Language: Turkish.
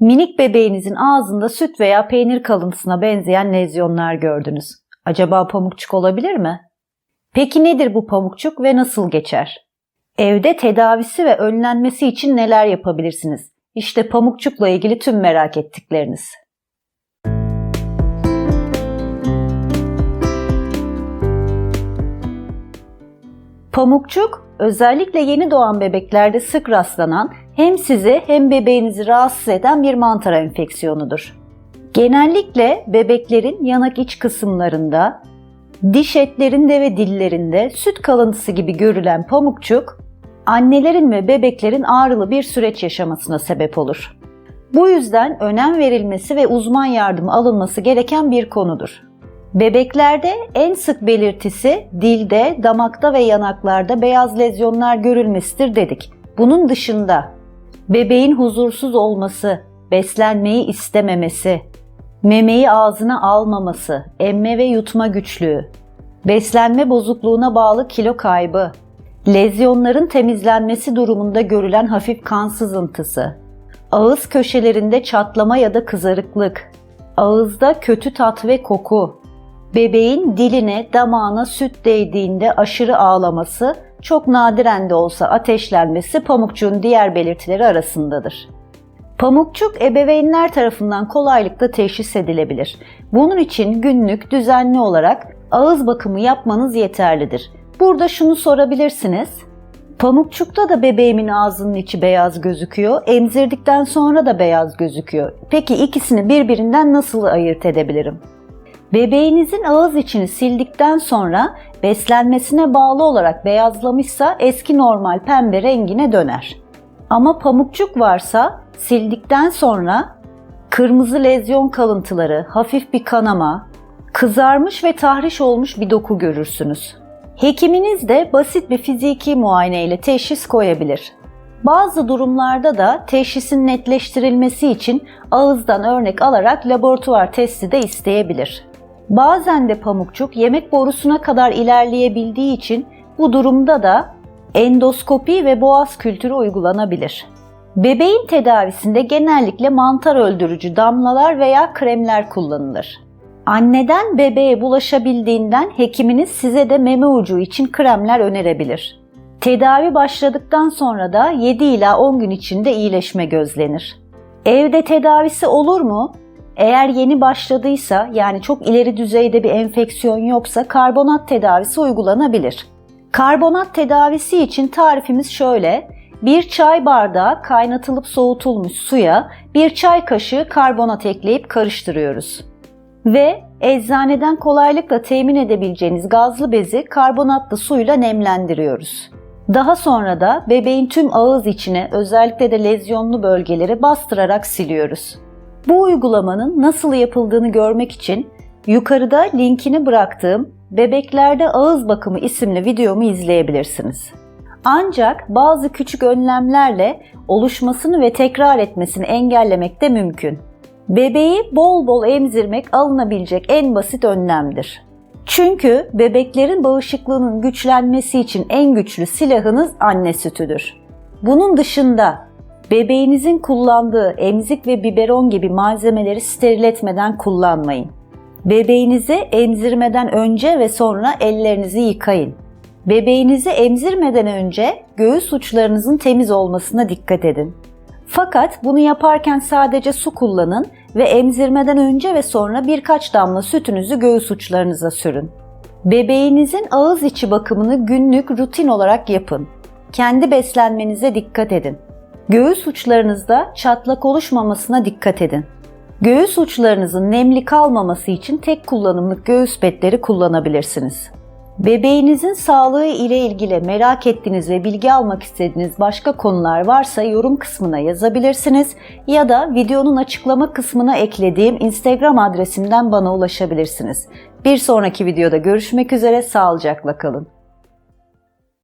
Minik bebeğinizin ağzında süt veya peynir kalıntısına benzeyen lezyonlar gördünüz. Acaba pamukçuk olabilir mi? Peki nedir bu pamukçuk ve nasıl geçer? Evde tedavisi ve önlenmesi için neler yapabilirsiniz? İşte pamukçukla ilgili tüm merak ettikleriniz. Pamukçuk özellikle yeni doğan bebeklerde sık rastlanan hem sizi hem bebeğinizi rahatsız eden bir mantar enfeksiyonudur. Genellikle bebeklerin yanak iç kısımlarında, diş etlerinde ve dillerinde süt kalıntısı gibi görülen pamukçuk, annelerin ve bebeklerin ağrılı bir süreç yaşamasına sebep olur. Bu yüzden önem verilmesi ve uzman yardımı alınması gereken bir konudur. Bebeklerde en sık belirtisi dilde, damakta ve yanaklarda beyaz lezyonlar görülmesidir dedik. Bunun dışında bebeğin huzursuz olması, beslenmeyi istememesi, memeyi ağzına almaması, emme ve yutma güçlüğü, beslenme bozukluğuna bağlı kilo kaybı, lezyonların temizlenmesi durumunda görülen hafif kan sızıntısı, ağız köşelerinde çatlama ya da kızarıklık, ağızda kötü tat ve koku, bebeğin diline, damağına süt değdiğinde aşırı ağlaması, çok nadiren de olsa ateşlenmesi pamukçuğun diğer belirtileri arasındadır. Pamukçuk ebeveynler tarafından kolaylıkla teşhis edilebilir. Bunun için günlük düzenli olarak ağız bakımı yapmanız yeterlidir. Burada şunu sorabilirsiniz. Pamukçukta da bebeğimin ağzının içi beyaz gözüküyor, emzirdikten sonra da beyaz gözüküyor. Peki ikisini birbirinden nasıl ayırt edebilirim? Bebeğinizin ağız içini sildikten sonra beslenmesine bağlı olarak beyazlamışsa eski normal pembe rengine döner. Ama pamukçuk varsa sildikten sonra kırmızı lezyon kalıntıları, hafif bir kanama, kızarmış ve tahriş olmuş bir doku görürsünüz. Hekiminiz de basit bir fiziki muayene ile teşhis koyabilir. Bazı durumlarda da teşhisin netleştirilmesi için ağızdan örnek alarak laboratuvar testi de isteyebilir. Bazen de pamukçuk yemek borusuna kadar ilerleyebildiği için bu durumda da endoskopi ve boğaz kültürü uygulanabilir. Bebeğin tedavisinde genellikle mantar öldürücü damlalar veya kremler kullanılır. Anneden bebeğe bulaşabildiğinden hekiminiz size de meme ucu için kremler önerebilir. Tedavi başladıktan sonra da 7 ila 10 gün içinde iyileşme gözlenir. Evde tedavisi olur mu? Eğer yeni başladıysa yani çok ileri düzeyde bir enfeksiyon yoksa karbonat tedavisi uygulanabilir. Karbonat tedavisi için tarifimiz şöyle. Bir çay bardağı kaynatılıp soğutulmuş suya bir çay kaşığı karbonat ekleyip karıştırıyoruz. Ve eczaneden kolaylıkla temin edebileceğiniz gazlı bezi karbonatlı suyla nemlendiriyoruz. Daha sonra da bebeğin tüm ağız içine özellikle de lezyonlu bölgeleri bastırarak siliyoruz. Bu uygulamanın nasıl yapıldığını görmek için yukarıda linkini bıraktığım Bebeklerde Ağız Bakımı isimli videomu izleyebilirsiniz. Ancak bazı küçük önlemlerle oluşmasını ve tekrar etmesini engellemek de mümkün. Bebeği bol bol emzirmek alınabilecek en basit önlemdir. Çünkü bebeklerin bağışıklığının güçlenmesi için en güçlü silahınız anne sütüdür. Bunun dışında bebeğinizin kullandığı emzik ve biberon gibi malzemeleri steril etmeden kullanmayın. Bebeğinizi emzirmeden önce ve sonra ellerinizi yıkayın. Bebeğinizi emzirmeden önce göğüs uçlarınızın temiz olmasına dikkat edin. Fakat bunu yaparken sadece su kullanın ve emzirmeden önce ve sonra birkaç damla sütünüzü göğüs uçlarınıza sürün. Bebeğinizin ağız içi bakımını günlük rutin olarak yapın. Kendi beslenmenize dikkat edin. Göğüs uçlarınızda çatlak oluşmamasına dikkat edin. Göğüs uçlarınızın nemli kalmaması için tek kullanımlık göğüs petleri kullanabilirsiniz. Bebeğinizin sağlığı ile ilgili merak ettiğiniz ve bilgi almak istediğiniz başka konular varsa yorum kısmına yazabilirsiniz ya da videonun açıklama kısmına eklediğim Instagram adresimden bana ulaşabilirsiniz. Bir sonraki videoda görüşmek üzere sağlıcakla kalın.